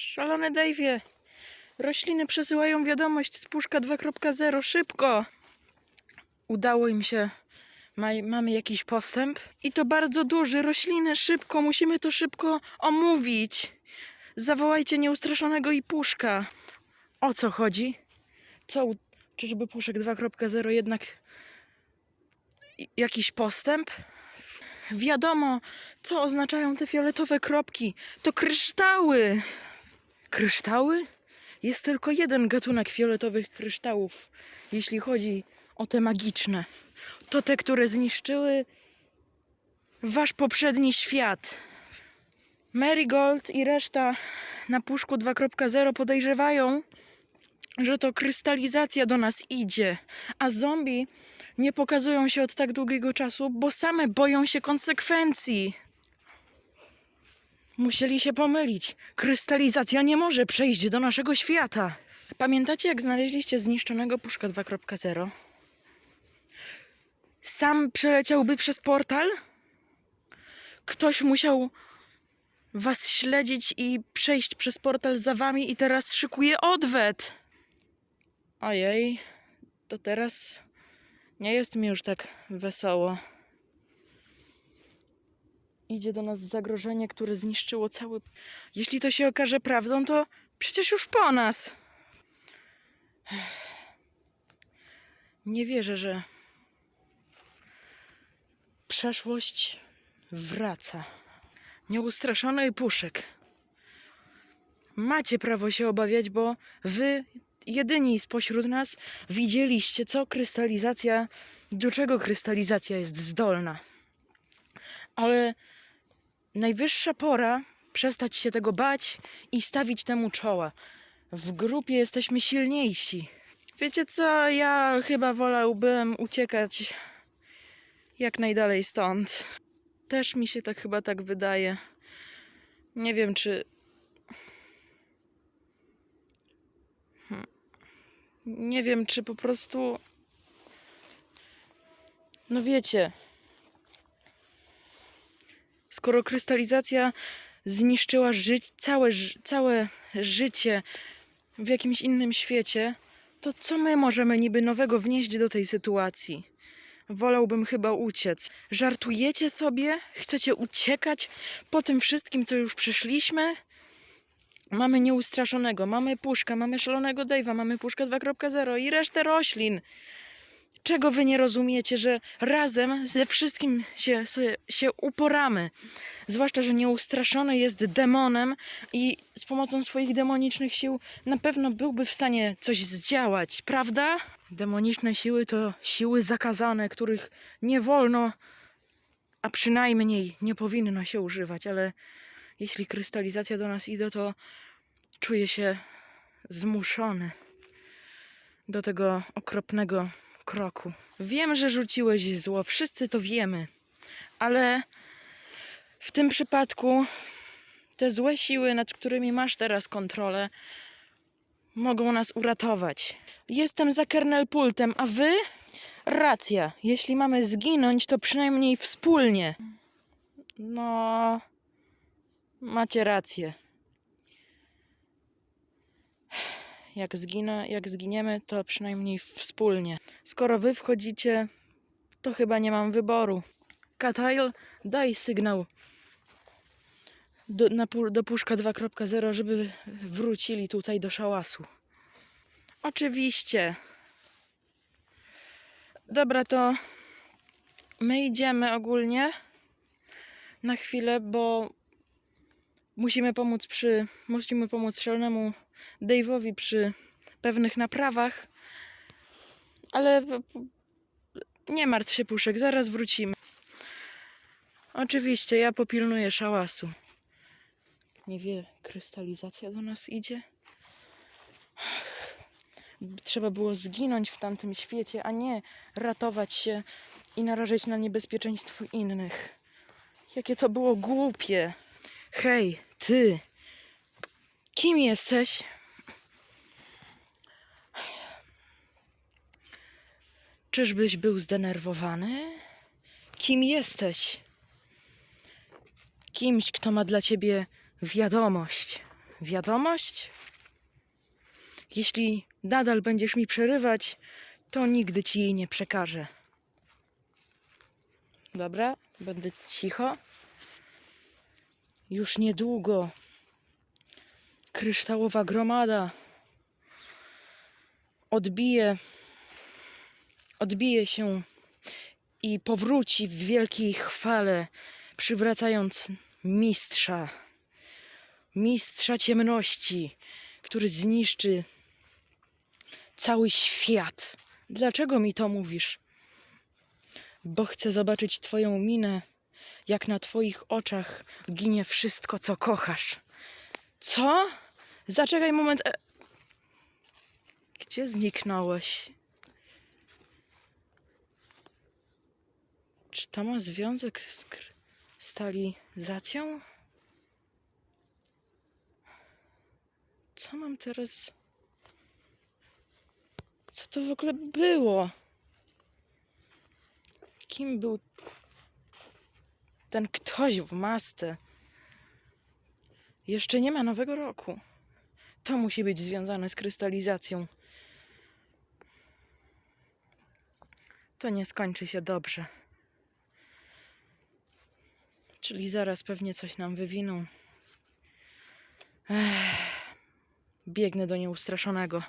Szalony Dave'ie, rośliny przesyłają wiadomość z puszka 2.0, szybko! Udało im się, Ma, mamy jakiś postęp i to bardzo duży, rośliny, szybko, musimy to szybko omówić. Zawołajcie nieustraszonego i puszka. O co chodzi? Co, czyżby puszek 2.0 jednak jakiś postęp? Wiadomo, co oznaczają te fioletowe kropki. To kryształy! Kryształy? Jest tylko jeden gatunek fioletowych kryształów, jeśli chodzi o te magiczne. To te, które zniszczyły wasz poprzedni świat. Marigold i reszta na puszku 2.0 podejrzewają, że to krystalizacja do nas idzie, a zombie nie pokazują się od tak długiego czasu, bo same boją się konsekwencji. Musieli się pomylić. Krystalizacja nie może przejść do naszego świata. Pamiętacie, jak znaleźliście zniszczonego puszka 2.0? Sam przeleciałby przez portal? Ktoś musiał was śledzić i przejść przez portal za wami i teraz szykuje odwet. Ojej, to teraz nie jest mi już tak wesoło. Idzie do nas zagrożenie, które zniszczyło cały. Jeśli to się okaże prawdą, to przecież już po nas. Nie wierzę, że przeszłość wraca. Nieustraszony i puszek. Macie prawo się obawiać, bo wy jedyni spośród nas widzieliście, co krystalizacja, do czego krystalizacja jest zdolna. Ale najwyższa pora przestać się tego bać i stawić temu czoła. W grupie jesteśmy silniejsi. Wiecie co? Ja chyba wolałbym uciekać jak najdalej stąd. Też mi się tak chyba tak wydaje. Nie wiem, czy. Hmm. Nie wiem, czy po prostu. No wiecie. Skoro krystalizacja zniszczyła ży- całe, całe życie w jakimś innym świecie, to co my możemy niby nowego wnieść do tej sytuacji? Wolałbym chyba uciec. Żartujecie sobie? Chcecie uciekać po tym wszystkim, co już przeszliśmy? Mamy nieustraszonego, mamy puszkę, mamy szalonego Dave'a, mamy puszkę 2.0 i resztę roślin. Czego wy nie rozumiecie, że razem ze wszystkim się, sobie, się uporamy? Zwłaszcza, że nieustraszony jest demonem i z pomocą swoich demonicznych sił na pewno byłby w stanie coś zdziałać, prawda? Demoniczne siły to siły zakazane, których nie wolno, a przynajmniej nie powinno się używać, ale jeśli krystalizacja do nas idzie, to czuję się zmuszony do tego okropnego kroku. Wiem, że rzuciłeś zło, wszyscy to wiemy, ale w tym przypadku te złe siły, nad którymi masz teraz kontrolę, mogą nas uratować. Jestem za kernel pultem, a wy? Racja. Jeśli mamy zginąć, to przynajmniej wspólnie. No. Macie rację. Jak, zginę, jak zginiemy, to przynajmniej wspólnie. Skoro wy wchodzicie, to chyba nie mam wyboru. Katail, daj sygnał do, na, do puszka 2.0, żeby wrócili tutaj do szałasu. Oczywiście. Dobra, to my idziemy ogólnie na chwilę, bo musimy pomóc przy musimy pomóc szalonemu Dave'owi przy pewnych naprawach. Ale nie martw się, Puszek, zaraz wrócimy. Oczywiście, ja popilnuję szałasu. Nie wie, krystalizacja do nas idzie? Trzeba było zginąć w tamtym świecie, a nie ratować się i narażać na niebezpieczeństwo innych. Jakie to było głupie. Hej, ty. Kim jesteś? Czyżbyś był zdenerwowany? Kim jesteś? Kimś, kto ma dla ciebie wiadomość. wiadomość? Jeśli nadal będziesz mi przerywać, to nigdy ci jej nie przekażę. Dobra, będę cicho. Już niedługo. Kryształowa gromada. Odbije, odbije się i powróci w wielkiej chwale, przywracając mistrza, mistrza ciemności, który zniszczy cały świat. Dlaczego mi to mówisz? Bo chcę zobaczyć Twoją minę, jak na Twoich oczach ginie wszystko, co kochasz. Co? Zaczekaj moment. e- Gdzie zniknąłeś? Czy to ma związek z kr- stalizacją? Co mam teraz? Co to w ogóle było? Kim był ten ktoś w masce? Jeszcze nie ma nowego roku. To musi być związane z krystalizacją. To nie skończy się dobrze. Czyli zaraz pewnie coś nam wywiną. Ech, biegnę do nieustraszonego.